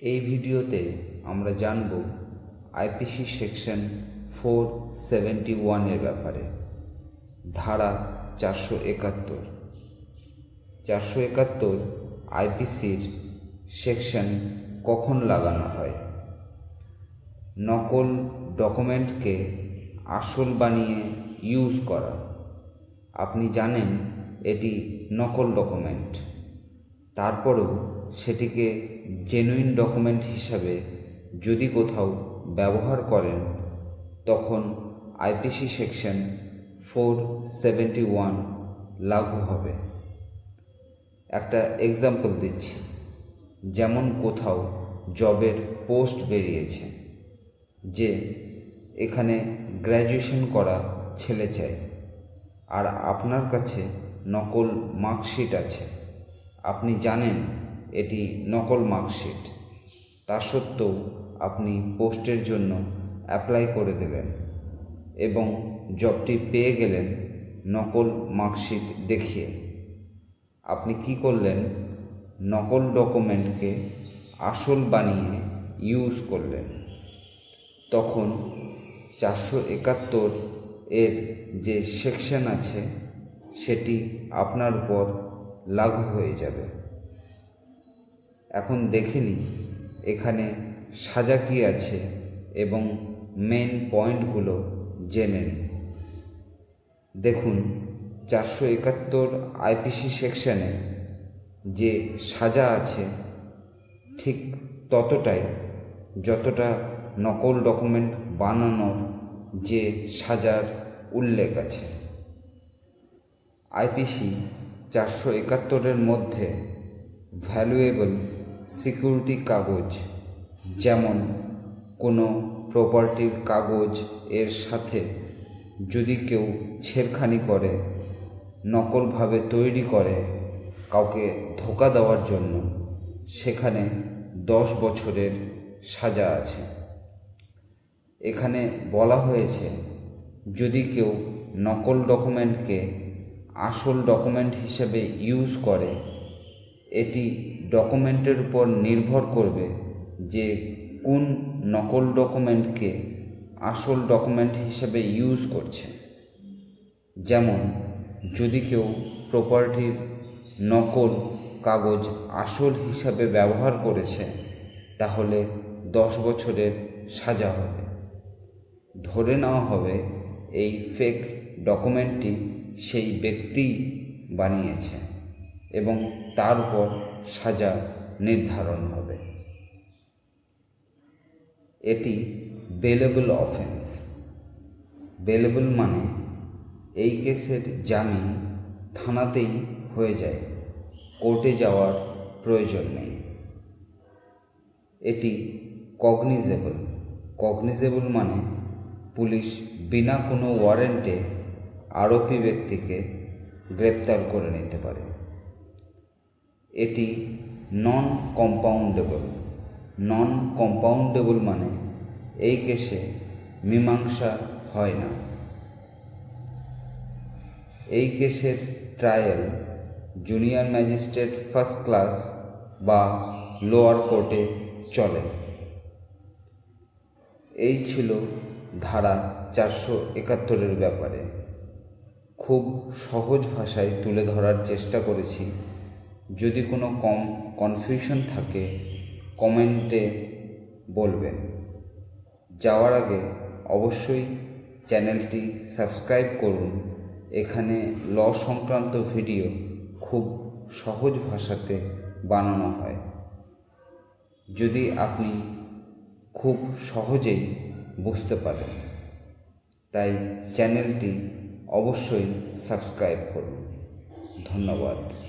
এই ভিডিওতে আমরা জানব আইপিসি সেকশন ফোর সেভেন্টি ওয়ানের ব্যাপারে। ধারা চারশো একাত্তর। চারশো একাত্তর আইপিসির সেকশন কখন লাগানো হয়? নকল ডকুমেন্টকে আসল বানিয়ে ইউজ করা। আপনি জানেন এটি নকল ডকুমেন্ট। তারপরেও সেটিকে জেনুইন ডকুমেন্ট হিসাবে যদি কোথাও ব্যবহার করেন, তখন IPC section four seventy one লাগু হবে। একটা এক্সাম্পল দিচ্ছি। যেমন কোথাও জবের পোস্ট বেরিয়েছে, যে এখানে গ্র্যাজুয়েশন করা ছেলে চাই, আর আপনার কাছে নকল মার্কশিট আছে। আপনি জানেন এটি নকল মার্কশিট। তা সত্ত্বেও আপনি পোস্টের জন্য অ্যাপ্লাই করে দেবেন এবং জবটি পেয়ে গেলেন নকল মার্কশিট দেখিয়ে। আপনি কি করলেন? নকল ডকুমেন্টকে আসল বানিয়ে ইউজ করলেন। তখন চারশো একাত্তর এর যে সেকশন আছে, সেটি আপনার উপর লাগু হয়ে যাবে। এখন দেখে নিই এখানে সাজা কী আছে এবং মেন পয়েন্টগুলো জেনে নিই দেখুন, চারশো একাত্তর আইপিসি সেকশনে যে সাজা আছে, ঠিক ততটাই যতটা নকল ডকুমেন্ট বানানোর যে সাজার উল্লেখ আছে। আইপিসি চারশো একাত্তরের মধ্যে ভ্যালুয়েবল সিকিউরিটি কাগজ, যেমন কোনো প্রপার্টির কাগজ এর সাথে যদি কেউ ছেড়খানি করে, নকলভাবে তৈরি করে কাউকে ধোকা দেওয়ার জন্য, সেখানে দশ বছরের সাজা আছে। এখানে বলা হয়েছে, যদি কেউ নকল ডকুমেন্টকে আসল ডকুমেন্ট হিসেবে ইউজ করে, এটি ডকুমেন্টের উপর নির্ভর করবে যে কোন নকল ডকুমেন্টকে আসল ডকুমেন্ট হিসেবে ইউজ করছে। যেমন, যদি কেউ প্রপার্টির নকল কাগজ আসল হিসাবে ব্যবহার করেছে, তাহলে দশ বছরের সাজা হবে। ধরে নেওয়া হবে এই ফেক ডকুমেন্টটি সেই ব্যক্তিই বানিয়েছে। এবং তার উপর সাজা নির্ধারণ হবে। এটি বেলেবল অফেন্স বেলেবল মানে এই কেসের জামিন থানাতেই হয়ে যায়, কোর্টে যাওয়ার প্রয়োজন নেই। এটি কগনিজেবল কগনিজেবল মানে পুলিশ বিনা কোনো ওয়ারেন্টে আরোপি ব্যক্তিকে গ্রেপ্তার করে নিতে পারে। এটি নন কম্পাউন্ডেবল নন কম্পাউন্ডেবল মানে এই কেসে মীমাংসা হয় না। এই কেসের trial junior magistrate first class বা লোয়ার কোর্টে চলে। এই ছিল ধারা চারশো একাত্তরের ব্যাপারে। খুব সহজ ভাষায় তুলে ধরার চেষ্টা করেছি যদি কোনো কম কনফিউশন থাকে কমেন্টে বলবেন। যাওয়ার আগে অবশ্যই চ্যানেলটি সাবস্ক্রাইব করুন। এখানে ল সংক্রান্ত ভিডিও খুব সহজ ভাষাতে বানানো হয়। যদি আপনি খুব সহজেই বুঝতে পারেন, তাই চ্যানেলটি অবশ্যই সাবস্ক্রাইব করুন। ধন্যবাদ।